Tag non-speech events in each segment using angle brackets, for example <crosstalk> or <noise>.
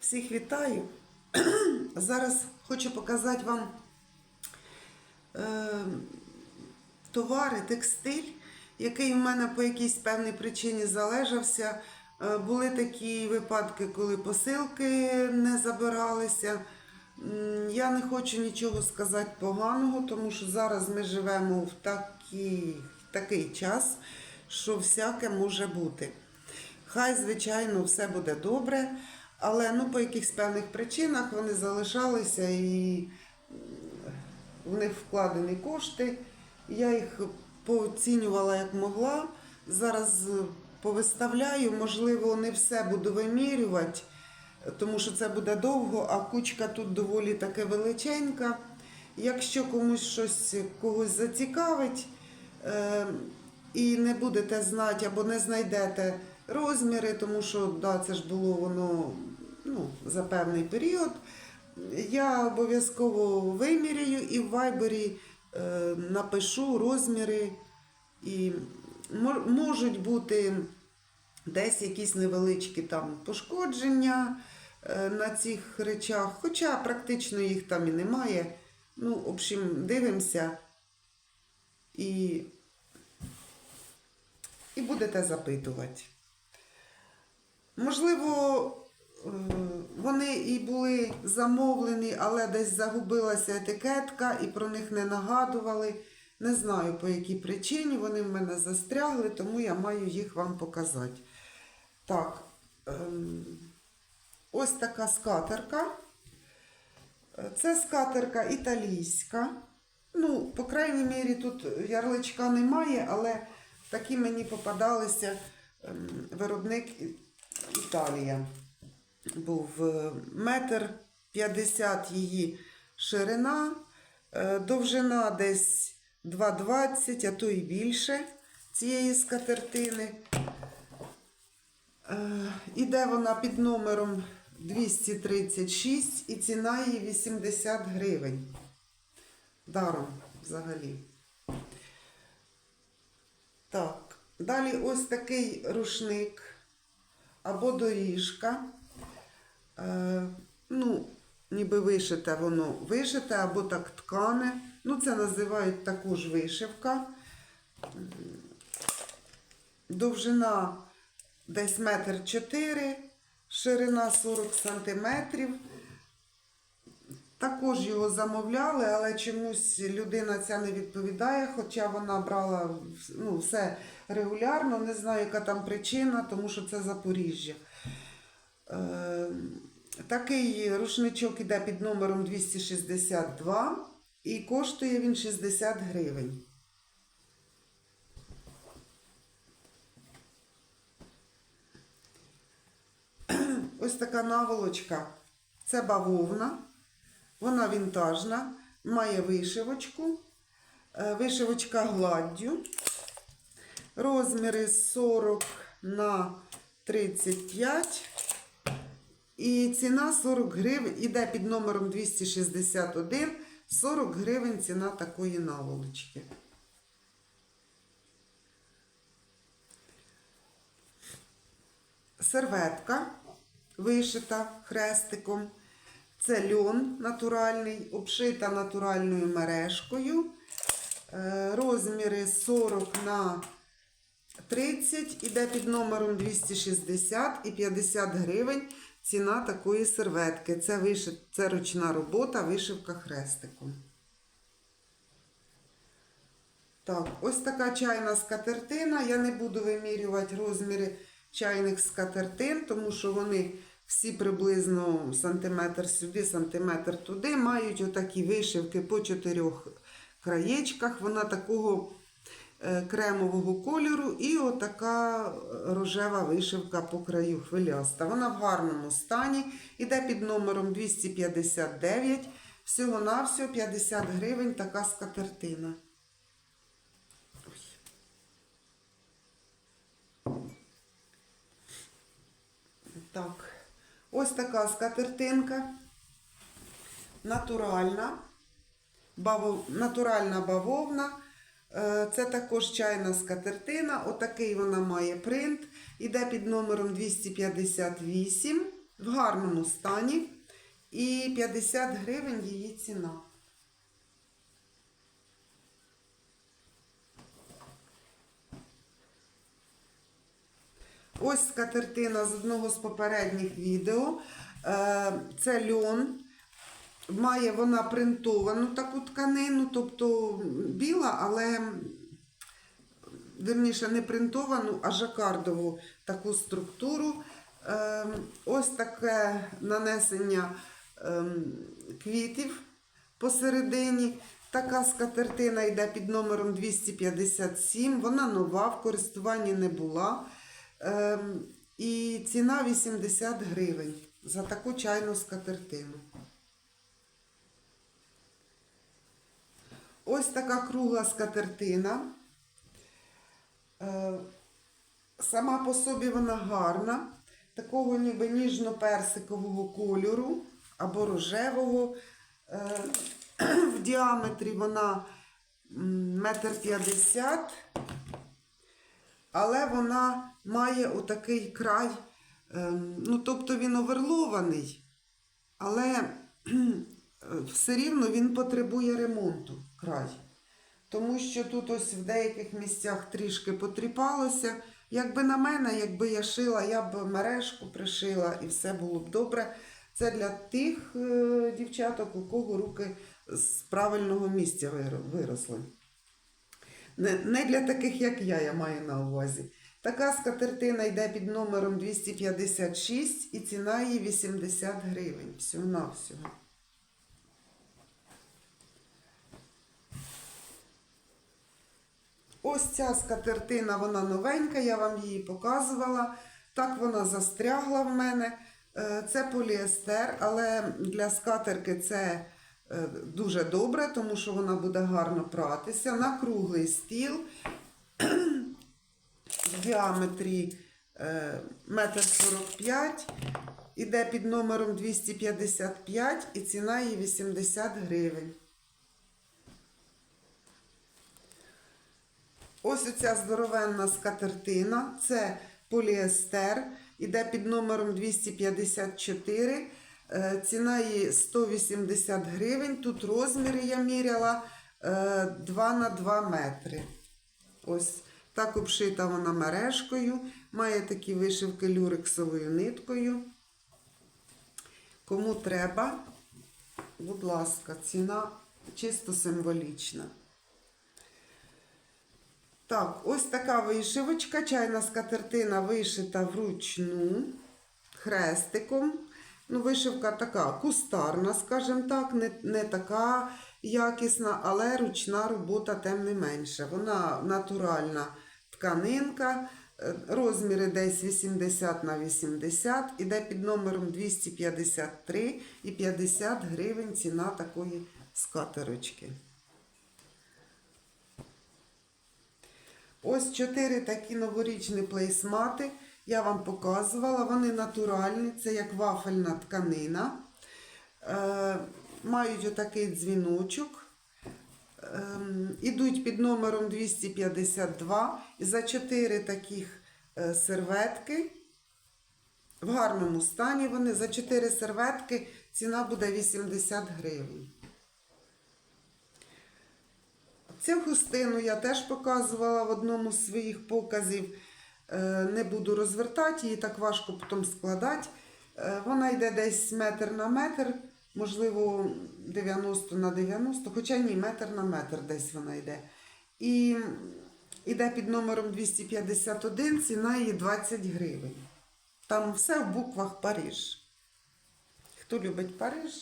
Всіх вітаю. <clears throat> Зараз хочу показати вам е, товари, текстиль, який в мене по якійсь певній причині залежався. Е, були такі випадки, коли посилки не забиралися. Я не хочу нічого сказати поганого, тому що зараз ми живемо в такий, такий час, що всяке може бути. Хай, звичайно, все буде добре, але ну, по якихось певних причинах вони залишалися і в них вкладені кошти. Я їх пооцінювала як могла. Зараз е, повиставляю, можливо, не все буду вимірювати, тому що це буде довго, а кучка тут доволі таки величенька. Якщо комусь щось когось зацікавить, е, і не будете знати або не знайдете розміри, тому що да, це ж було воно ну, за певний період. Я обов'язково виміряю і в вайбері е, напишу розміри, і можуть бути десь якісь невеличкі там пошкодження е, на цих речах, хоча практично їх там і немає. Ну, в общем, дивимося і і будете запитувати. Можливо, вони і були замовлені, але десь загубилася етикетка і про них не нагадували. Не знаю по якій причині вони в мене застрягли, тому я маю їх вам показати. Так, ем, ось така скатерка. Е, Це скатерка італійська. Ну, по крайній мірі, тут ярличка немає, але такі мені попадалися ем, виробник Італія. Був е, метр п'ятдесят її ширина, е, довжина десь 2,20, а то і більше цієї скатертини. Е, Іде вона під номером 236 і ціна її 80 гривень. Даром взагалі. Так, далі ось такий рушник або доріжка. Е, ну, ніби вишите воно вишите або так ткане. Ну, це називають також вишивка. Довжина десь метр чотири, ширина 40 сантиметрів. Також його замовляли, але чомусь людина ця не відповідає, хоча вона брала ну, все регулярно. Не знаю, яка там причина, тому що це Запоріжжя. Е, такий рушничок іде під номером 262 і коштує він 60 гривень. <clears throat> Ось така наволочка. Це бавовна. Вона вінтажна, має вишивочку. Е, Вишивочка гладдю. Розміри 40 на 35. І ціна 40 гривень. Іде під номером 261. 40 гривень ціна такої наволочки. Серветка вишита хрестиком. Це льон натуральний, обшита натуральною мережкою. Е, Розміри 40 на 30, іде під номером 260 і 50 гривень ціна такої серветки. Це, виши... це ручна робота, вишивка хрестиком. Так, ось така чайна скатертина. Я не буду вимірювати розміри чайних скатертин, тому що вони всі приблизно сантиметр сюди, сантиметр туди. Мають отакі вишивки по чотирьох краєчках. Вона такого кремового кольору і отака рожева вишивка по краю хвиляста. Вона в гарному стані. Іде під номером 259. Всього-навсього 50 гривень така скатертина. Так, ось така скатертинка. Натуральна. Бавов... Натуральна бавовна. Е, Це також чайна скатертина. Отакий вона має принт. Іде під номером 258. в гарному стані. І 50 гривень її ціна. Ось скатертина з одного з попередніх відео. Е, Це льон. Має вона принтовану таку тканину, тобто біла, але верніше не принтовану, а жакардову таку структуру. Ем, Ось таке нанесення ем, квітів посередині. Така скатертина йде під номером 257. Вона нова, в користуванні не була. Ем, І ціна 80 гривень за таку чайну скатертину. Ось така кругла скатертина. Е, Сама по собі вона гарна, такого ніби ніжно-персикового кольору або рожевого. Е, <clears throat> В діаметрі вона метр п'ятдесят, але вона має отакий край, ем, ну тобто він оверлований, але <clears throat> все рівно він потребує ремонту край. Тому що тут ось в деяких місцях трішки потріпалося. Якби на мене, якби я шила, я б мережку пришила і все було б добре. Це для тих е, дівчаток, у кого руки з правильного місця виросли. Не, не для таких, як я, я маю на увазі. Така скатертина йде під номером 256 і ціна її 80 гривень. Всього-навсього. Ось ця скатертина, вона новенька, я вам її показувала. Так вона застрягла в мене. Е, Це поліестер, але для скатерки це е, дуже добре, тому що вона буде гарно пратися. На круглий стіл в діаметрі е, метр 45, іде під номером 255 і ціна її 80 гривень. Ось оця здоровенна скатертина, це поліестер, іде під номером 254. Е, Ціна її 180 гривень. Тут розміри я міряла е, 2 на 2 метри. Ось так обшита вона мережкою. Має такі вишивки люрексовою ниткою. Кому треба, будь ласка, ціна чисто символічна. Так, ось така вишивочка, чайна скатертина вишита вручну хрестиком. Ну, вишивка така кустарна, скажімо так, не, не така якісна, але ручна робота тим не менше. Вона натуральна тканинка, е, розміри десь 80 на 80, іде під номером 253 і 50 гривень ціна такої скатерочки. Ось чотири такі новорічні плейсмати. Я вам показувала. Вони натуральні, це як вафельна тканина. Е, мають отакий дзвіночок. Ем, ідуть під номером 252. І за чотири таких е, серветки. В гарному стані вони. За чотири серветки ціна буде 80 гривень. Цю хустину я теж показувала в одному з своїх показів. Е, Не буду розвертати, її так важко потім складати. Е, Вона йде десь метр на метр, можливо, 90 на 90, хоча ні, метр на метр десь вона йде. І йде під номером 251, ціна її 20 гривень. Там все в буквах Париж. Хто любить Париж,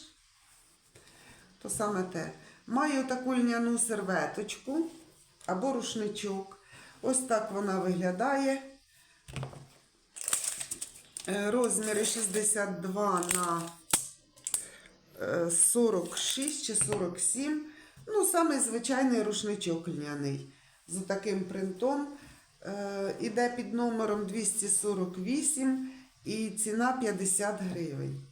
то саме те. Маю таку льняну серветочку або рушничок. Ось так вона виглядає. Е, Розміри 62 на е, 46 чи 47. Ну, самий звичайний рушничок льняний. З таким принтом. Е, Іде під номером 248 і ціна 50 гривень.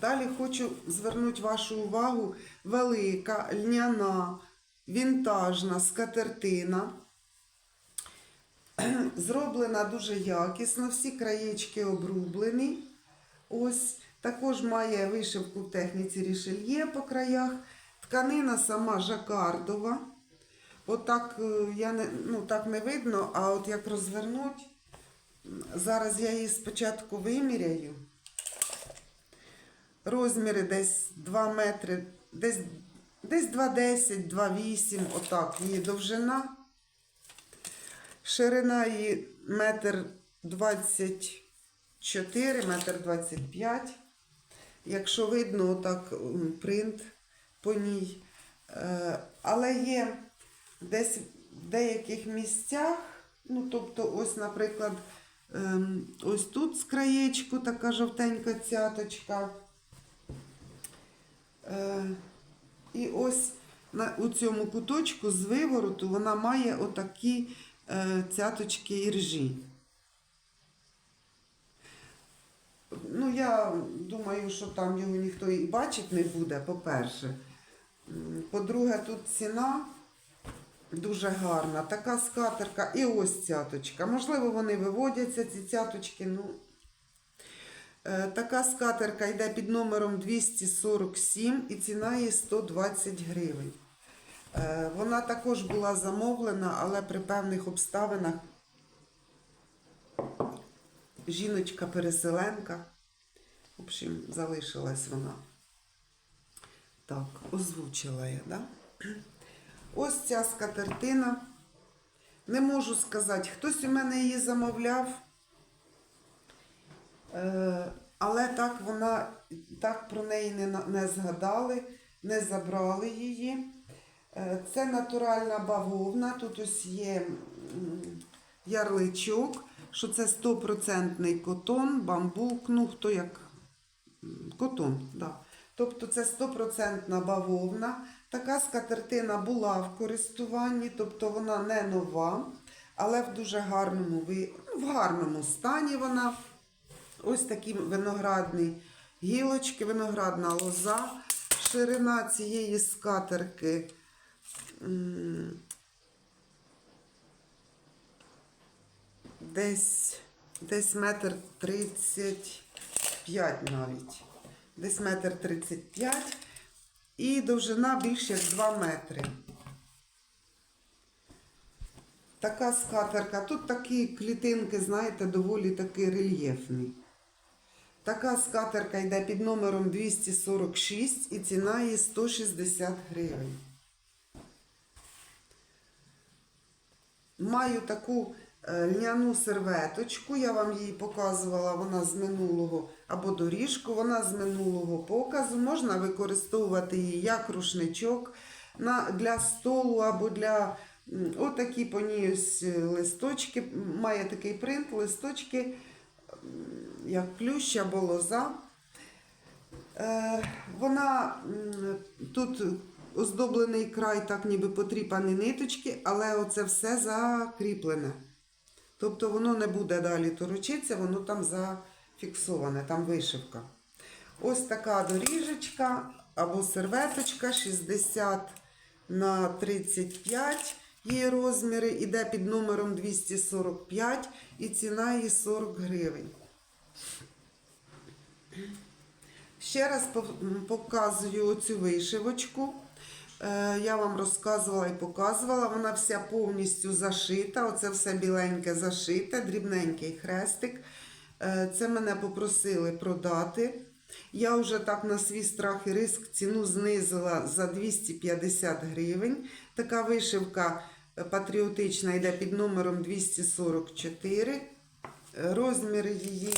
Далі хочу звернути вашу увагу велика, льняна, вінтажна скатертина. <clears throat> Зроблена дуже якісно, всі краєчки обрублені. Ось також має вишивку в техніці рішельє по краях. Тканина сама жакардова. Отак е, я не, ну, так не видно, а от як розвернуть, зараз я її спочатку виміряю. Розміри десь 2 метри, десь, десь 2,10, 2,8, отак її довжина. Ширина її метр 24, метр 25. Якщо видно, отак принт по ній. Е, Але є десь в деяких місцях, ну тобто, ось, наприклад, ем, ось тут з краєчку така жовтенька цяточка. Е, І ось у цьому куточку з вивороту вона має отакі е, цяточки іржі. Ну, я думаю, що там його ніхто і бачить не буде, по-перше. По-друге, тут ціна дуже гарна. Така скатерка і ось цяточка. Можливо, вони виводяться, ці цяточки. Ну, Така скатерка йде під номером 247 і ціна її 120 гривень. Е, Вона також була замовлена, але при певних обставинах жіночка-переселенка. В общем, залишилась вона. Так, озвучила я, да? Ось ця скатертина. Не можу сказати, хтось у мене її замовляв. Е, Але так вона так про неї не, не згадали, не забрали її. Е, Це натуральна бавовна. Тут ось є ярличок, що це стопроцентний котон, бамбук, ну хто як котон. Да. Тобто це стопроцентна бавовна. Така скатертина була в користуванні, тобто вона не нова, але в дуже гарному, ну, в гарному стані вона. Ось такі виноградні гілочки, виноградна лоза. Ширина цієї скатерки м, десь, десь метр тридцять п'ять навіть. Десь метр тридцять п'ять. І довжина більше як 2 метри. Така скатерка. Тут такі клітинки, знаєте, доволі таки рельєфні. Така скатерка йде під номером 246 і ціна її 160 гривень. Маю таку е, льняну серветочку, я вам її показувала, вона з минулого або доріжку, вона з минулого показу. Можна використовувати її як рушничок для столу або для отакі по ній ось е, листочки. Має такий принт, листочки, як плющ або лоза. Е, вона тут оздоблений край, так ніби потріпані ниточки, але оце все закріплене. Тобто воно не буде далі торочитися, воно там зафіксоване, там вишивка. Ось така доріжечка або серветочка 60 на 35 її розміри, іде під номером 245 і ціна її 40 гривень. Ще раз показую оцю вишивочку. Е, Я вам розказувала і показувала. Вона вся повністю зашита. Оце все біленьке зашите, дрібненький хрестик. Е, Це мене попросили продати. Я вже так на свій страх і риск ціну знизила за 250 гривень. Така вишивка е, патріотична йде під номером 244. Е, Розмір її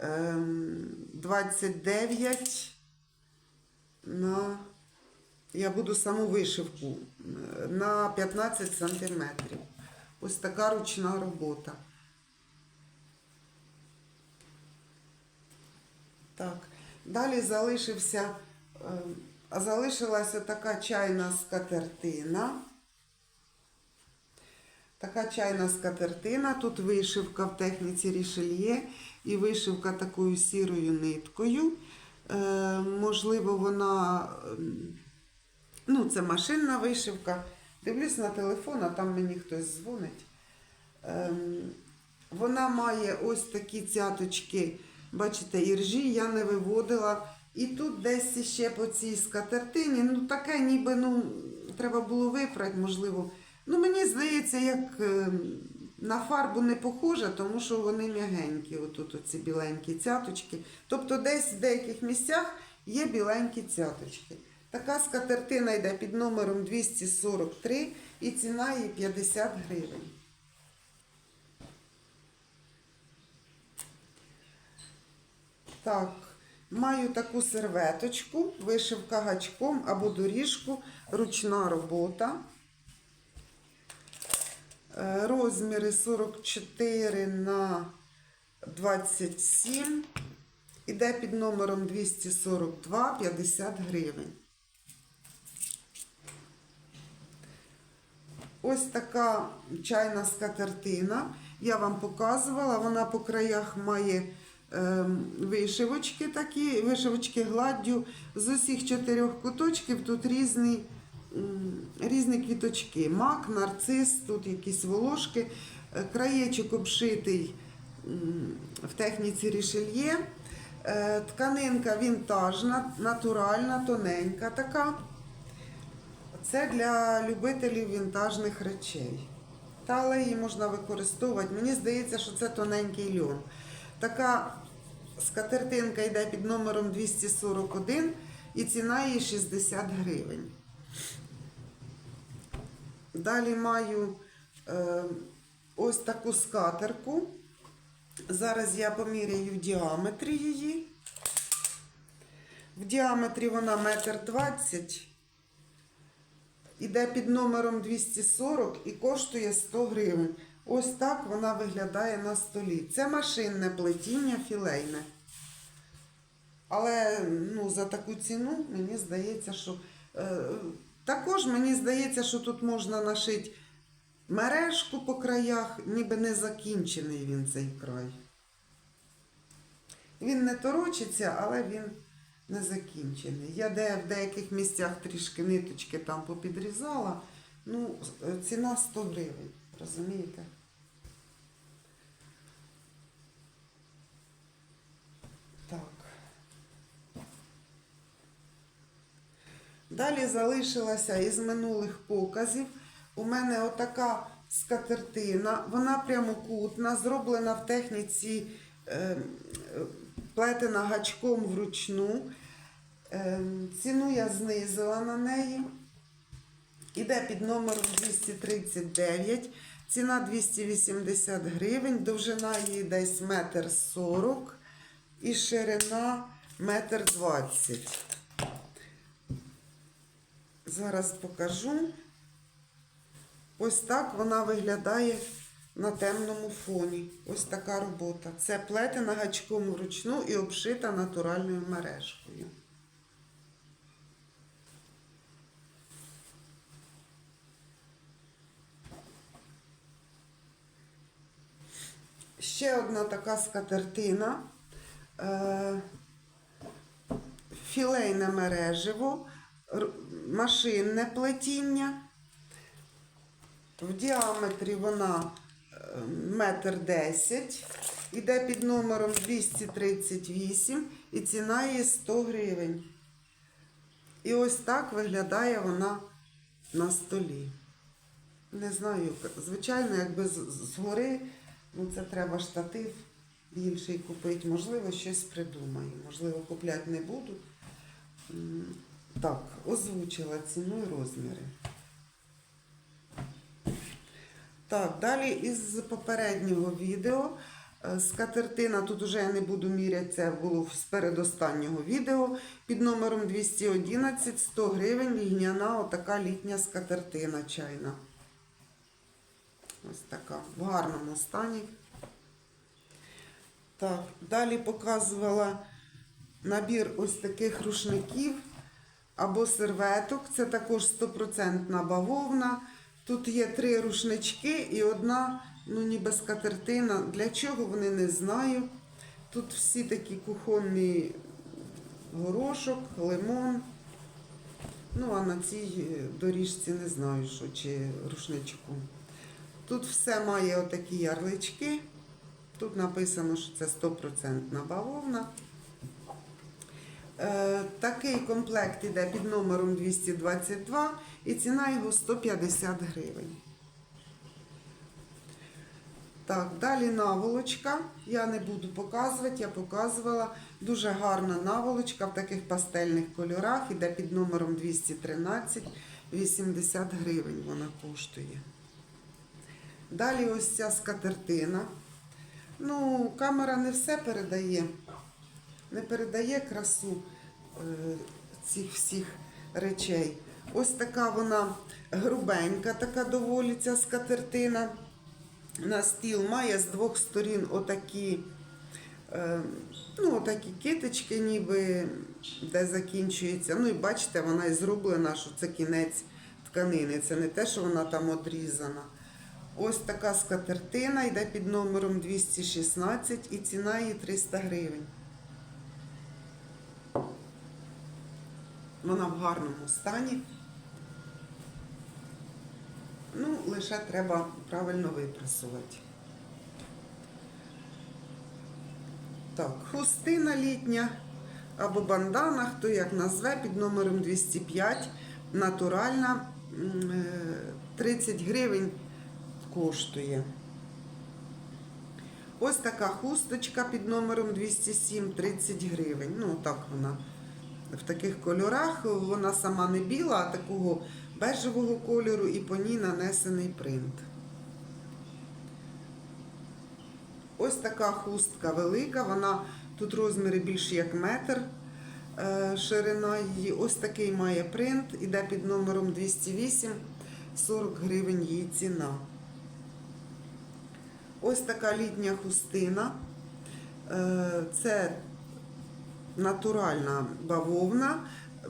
29 на я буду саму вишивку е, на 15 сантиметрів. Ось така ручна робота. Так, далі залишився, е, а залишилася така чайна скатертина. Така чайна скатертина. Тут вишивка в техніці рішельє і вишивка такою сірою ниткою. Е, можливо, вона, ем, ну, це машинна вишивка. Дивлюсь на телефон, а там мені хтось дзвонить. Ем, Вона має ось такі цяточки, бачите, іржі я не виводила. І тут десь ще по цій скатертині, ну таке ніби ну, треба було випрати, можливо. Ну, мені здається, як ем, на фарбу не похоже, тому що вони м'ягенькі, отут оці біленькі цяточки. Тобто десь в деяких місцях є біленькі цяточки. Така скатертина йде під номером 243 і ціна її 50 гривень. Так, маю таку серветочку, вишивка гачком або доріжку, ручна робота. Е, Розміри 44 на 27. Іде під номером 242 50 гривень. Ось така чайна скатертина. Я вам показувала. Вона по краях має ем, вишивочки такі, вишивочки гладдю. З усіх чотирьох куточків тут різні, м, різні квіточки. Мак, нарцис, тут якісь волошки. Е, Краєчок обшитий в техніці рішельє. Е, Тканинка вінтажна, натуральна, тоненька така. Це для любителів вінтажних речей. Та але її можна використовувати. Мені здається, що це тоненький льон. Така скатертинка йде під номером 241 і ціна її 60 гривень. Далі маю е, ось таку скатерку. Зараз я поміряю в діаметрі її. В діаметрі вона метр двадцять. Іде під номером 240 і коштує 100 гривень. Ось так вона виглядає на столі. Це машинне плетіння філейне. Але ну, за таку ціну мені здається, що е, також мені здається, що тут можна нашити мережку по краях, ніби не закінчений він цей край. Він не торочиться, але він не закінчений. Я де в деяких місцях трішки ниточки там попідрізала. Ну, ціна 100 гривень, розумієте? Так. Далі залишилася із минулих показів. У мене отака скатертина, вона прямокутна, зроблена в техніці е, плетена гачком вручну. Е, ціну я знизила на неї. Іде під номером 239, ціна 280 гривень, довжина її десь метр 40 і ширина метр 20. Зараз покажу. Ось так вона виглядає на темному фоні. Ось така робота. Це плетена гачком вручну і обшита натуральною мережкою. Ще одна така скатертина. Е, філейне мереживо, машинне плетіння. В діаметрі вона е, метр десять. Іде під номером 238 і ціна її 100 гривень. І ось так виглядає вона на столі. Не знаю, звичайно, якби згори, ну це треба штатив більший купити. Можливо, щось придумаю. Можливо, купляти не буду. Так, озвучила ціну і розміри. Так, далі із попереднього відео. е, Скатертина, тут уже я не буду міряти, це було з передостаннього відео. Під номером 211 100 гривень лігняна отака літня скатертина чайна. Ось така в гарному стані. Так, далі показувала набір ось таких рушників або серветок. Це також 100% бавовна. Тут є три рушнички і одна, ну ніби скатертина. Для чого вони не знаю. Тут всі такі кухонні горошок, лимон. Ну, а на цій доріжці не знаю, що чи рушничку. Тут все має отакі ярлички. Тут написано, що це 100% бавовна. Е, такий комплект іде під номером 222 і ціна його 150 гривень. Так, далі наволочка. Я не буду показувати, я показувала. Дуже гарна наволочка в таких пастельних кольорах. Іде під номером 213, 80 гривень вона коштує. Далі ось ця скатертина. Ну, камера не все передає, не передає красу е, цих всіх речей. Ось така вона грубенька, така доволі ця скатертина на стіл має з двох сторін отакі, е, ну, отакі китички, ніби де закінчується. Ну і бачите, вона і зроблена, що це кінець тканини. Це не те, що вона там одрізана. Ось така скатертина йде під номером 216 і ціна її 300 гривень. Вона в гарному стані. Ну, лише треба правильно випрасувати. Так, хустина літня або бандана, хто як назве, під номером 205, натуральна, е, 30 гривень коштує. Ось така хусточка під номером 207, 30 гривень. Ну, так вона в таких кольорах. Вона сама не біла, а такого бежевого кольору і по ній нанесений принт. Ось така хустка велика, вона тут розміри більше як метр. е, Ширина її ось такий має принт, іде під номером 208, 40 гривень її ціна. Ось така літня хустина. Е, Це натуральна бавовна.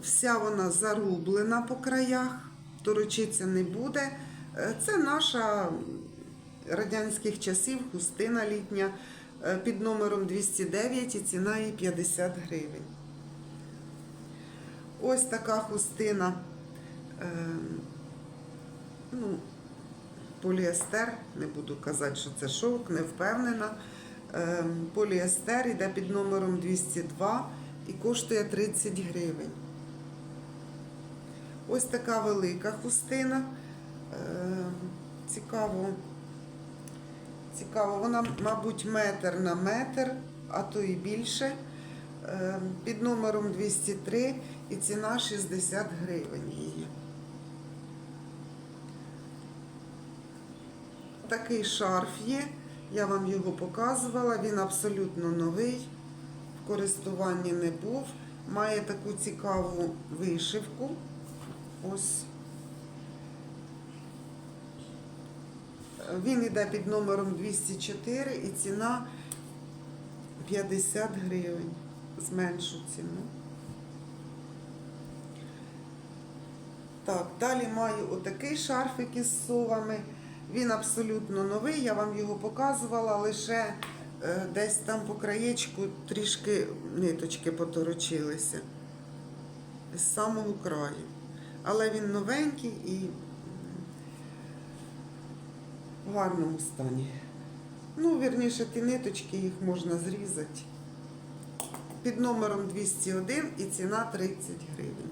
Вся вона зарублена по краях, торочиться не буде. Е, Це наша радянських часів хустина літня е, під номером 209 і ціна її 50 гривень. Ось така хустина. е, Ну, поліестер, не буду казати, що це шовк, не впевнена. Е, Поліестер йде під номером 202 і коштує 30 гривень. Ось така велика хустина. Е, Цікаво. Цікаво, вона, мабуть, метр на метр, а то і більше. Е, Під номером 203 і ціна 60 гривень її. Такий шарф є, я вам його показувала, він абсолютно новий, в користуванні не був. Має таку цікаву вишивку. Ось. Він йде під номером 204 і ціна 50 гривень. Зменшу ціну. Так, далі маю отакий шарфик із совами. Він абсолютно новий, я вам його показувала, лише е, десь там по краєчку трішки ниточки поторочилися. З самого краю. Але він новенький і в гарному стані. Ну, вірніше, ті ниточки їх можна зрізати. Під номером 201 і ціна 30 гривень.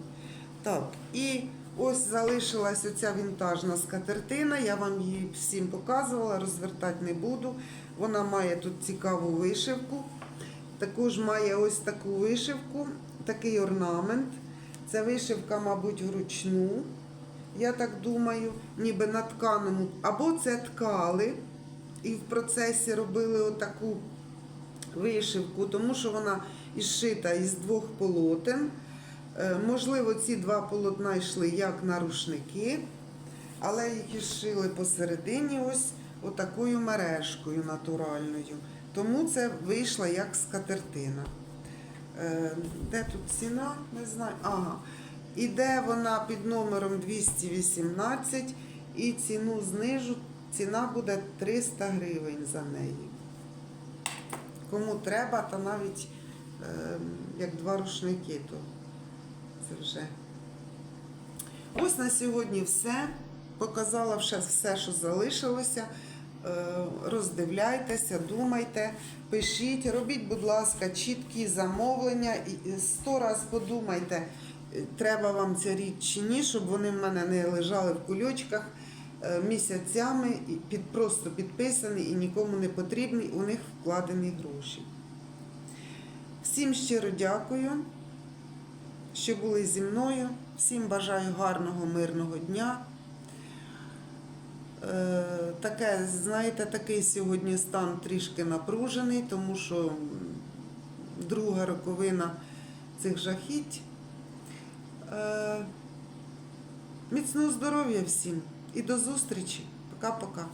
Так, і ось залишилась оця вінтажна скатертина. Я вам її всім показувала, розвертати не буду. Вона має тут цікаву вишивку. Також має ось таку вишивку, такий орнамент. Це вишивка, мабуть, вручну. Я так думаю, ніби на тканому. Або це ткали і в процесі робили отаку вишивку, тому що вона ішита із двох полотен. Е, Можливо, ці два полотна йшли як на рушники, але їх ішили посередині ось отакою мережкою натуральною. Тому це вийшла як скатертина. Е, Де тут ціна? Не знаю. Ага. Іде вона під номером 218 і ціну знижу. Ціна буде 300 гривень за неї. Кому треба, то навіть е, як два рушники, то це вже. Ось на сьогодні все. показала все, все, що залишилося. Е, Роздивляйтеся, думайте, пишіть, робіть, будь ласка, чіткі замовлення і сто раз подумайте, е, треба вам ця річ чи ні, щоб вони в мене не лежали в кульочках е, місяцями під, просто підписані і нікому не потрібні, у них вкладені гроші. Всім щиро дякую, що були зі мною. Всім бажаю гарного, мирного дня. Е, Таке, знаєте, такий сьогодні стан трішки напружений, тому що друга роковина цих жахіть. Е, Міцного здоров'я всім і до зустрічі. Пока-пока.